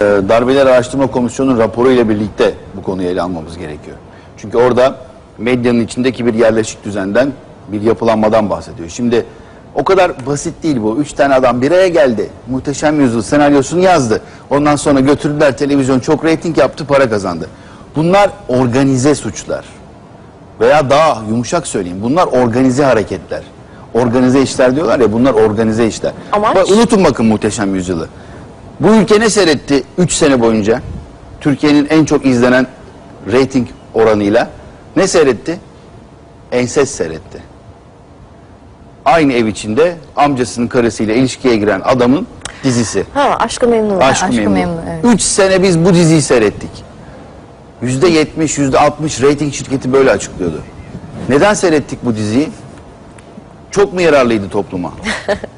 Ee, Darbeler Araştırma Komisyonu'nun raporu ile birlikte bu konuyu ele almamız gerekiyor. Çünkü orada medyanın içindeki bir yerleşik düzenden, bir yapılanmadan bahsediyor. Şimdi o kadar basit değil bu. Üç tane adam bir araya geldi. Muhteşem Yüzyıl senaryosunu yazdı. Ondan sonra götürdüler televizyon çok reyting yaptı, para kazandı. Bunlar organize suçlar. Veya daha yumuşak söyleyeyim. Bunlar organize hareketler. Organize işler diyorlar ya bunlar organize işler. Amaç? Bak, unutun bakın Muhteşem Yüzyıl'ı. Bu ülke ne seyretti 3 sene boyunca? Türkiye'nin en çok izlenen reyting oranıyla ne seyretti? Enses seyretti. Aynı ev içinde amcasının karısıyla ilişkiye giren adamın dizisi. Ha aşkı memnun. Aşk-ı Aşk-ı Memnu. Memnu, evet. 3 sene biz bu diziyi seyrettik. Yüzde yetmiş, yüzde altmış reyting şirketi böyle açıklıyordu. Neden seyrettik bu diziyi? Çok mu yararlıydı topluma?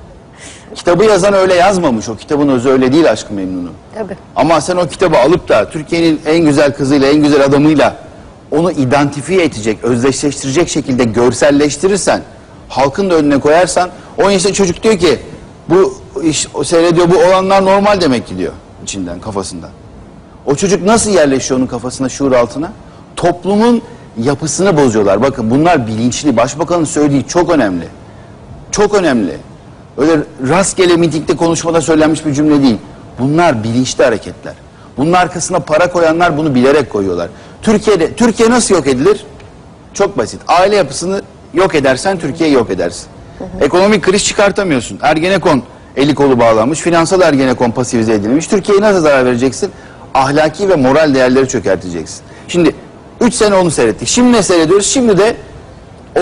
Kitabı yazan öyle yazmamış. O kitabın özü öyle değil Aşk-ı Memnun'un. Tabii. Ama sen o kitabı alıp da Türkiye'nin en güzel kızıyla, en güzel adamıyla onu identifiye edecek, özdeşleştirecek şekilde görselleştirirsen, halkın da önüne koyarsan, 10 yaşında çocuk diyor ki, bu iş o seyrediyor, bu olanlar normal demek ki diyor içinden, kafasından. O çocuk nasıl yerleşiyor onun kafasına, şuur altına? Toplumun yapısını bozuyorlar. Bakın bunlar bilinçli. Başbakanın söylediği çok önemli. Çok önemli. Öyle rastgele mitingde konuşmada söylenmiş bir cümle değil. Bunlar bilinçli hareketler. Bunun arkasına para koyanlar bunu bilerek koyuyorlar. Türkiye'de Türkiye nasıl yok edilir? Çok basit. Aile yapısını yok edersen Türkiye'yi yok edersin. Ekonomik kriz çıkartamıyorsun. Ergenekon eli kolu bağlanmış. Finansal Ergenekon pasifize edilmiş. Türkiye'ye nasıl zarar vereceksin? Ahlaki ve moral değerleri çökerteceksin. Şimdi 3 sene onu seyrettik. Şimdi ne seyrediyoruz? Şimdi de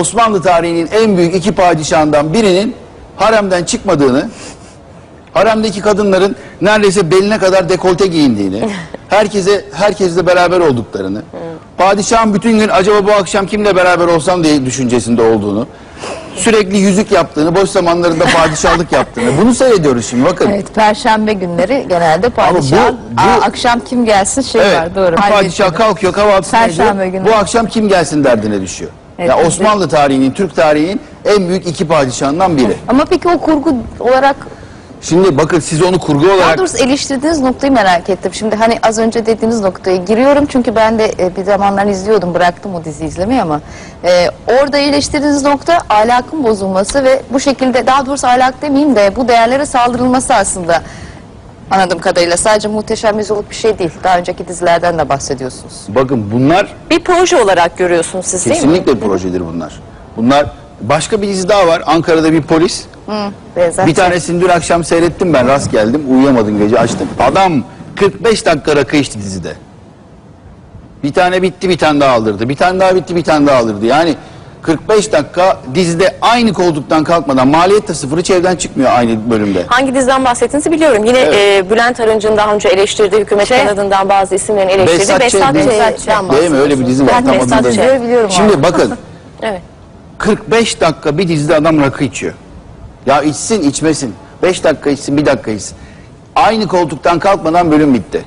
Osmanlı tarihinin en büyük iki padişahından birinin haremden çıkmadığını, haremdeki kadınların neredeyse beline kadar dekolte giyindiğini, herkese herkesle beraber olduklarını, padişahın bütün gün acaba bu akşam kimle beraber olsam diye düşüncesinde olduğunu, sürekli yüzük yaptığını, boş zamanlarında padişahlık yaptığını. Bunu seyrediyoruz şimdi bakın. Evet, perşembe günleri genelde padişah. bu- bu- Aa, akşam kim gelsin şey Evet. var doğru. Padişah kalkıyor kahvaltısını Perşembe ediyor. günü. Bu akşam kim gelsin derdine düşüyor. Evet, ya biz de- Osmanlı tarihinin, Türk tarihinin en büyük iki padişahından biri. Ama peki o kurgu olarak Şimdi bakın siz onu kurgu daha olarak doğrusu eleştirdiğiniz noktayı merak ettim. Şimdi hani az önce dediğiniz noktaya giriyorum çünkü ben de e, bir zamanlar izliyordum bıraktım o dizi izlemeyi ama e, orada eleştirdiğiniz nokta ahlakın bozulması ve bu şekilde daha doğrusu ahlak demeyeyim de bu değerlere saldırılması aslında anladığım kadarıyla sadece muhteşem yüzyıllık bir şey değil. Daha önceki dizilerden de bahsediyorsunuz. bakın bunlar Bir proje olarak görüyorsunuz siz değil mi? kesinlikle projedir bunlar. Bunlar başka bir dizi daha var. Ankara'da bir polis. Benzer Bir tanesini dün akşam seyrettim ben rast geldim. Uyuyamadım gece açtım. Adam 45 dakika rakı içti dizide. Bir tane bitti bir tane daha aldırdı. Bir tane daha bitti bir tane daha aldırdı. Yani 45 dakika dizide aynı koltuktan kalkmadan maliyet de sıfır hiç evden çıkmıyor aynı bölümde. Hangi diziden bahsettiğinizi biliyorum. Yine Evet. e, Bülent Arınç'ın daha önce eleştirdiği hükümet Şey- kanadından bazı isimlerin eleştirdiği Behzat Behzat Ç. Ç'den Behzat Ç. Değil mi? Öyle bir dizi var. Ben Tam Behzat adını Ç'yi bilmiyorum. biliyorum Şimdi bakın Evet. 45 dakika bir dizide adam rakı içiyor. Ya içsin içmesin. 5 dakika içsin bir dakika içsin. Aynı koltuktan kalkmadan bölüm bitti.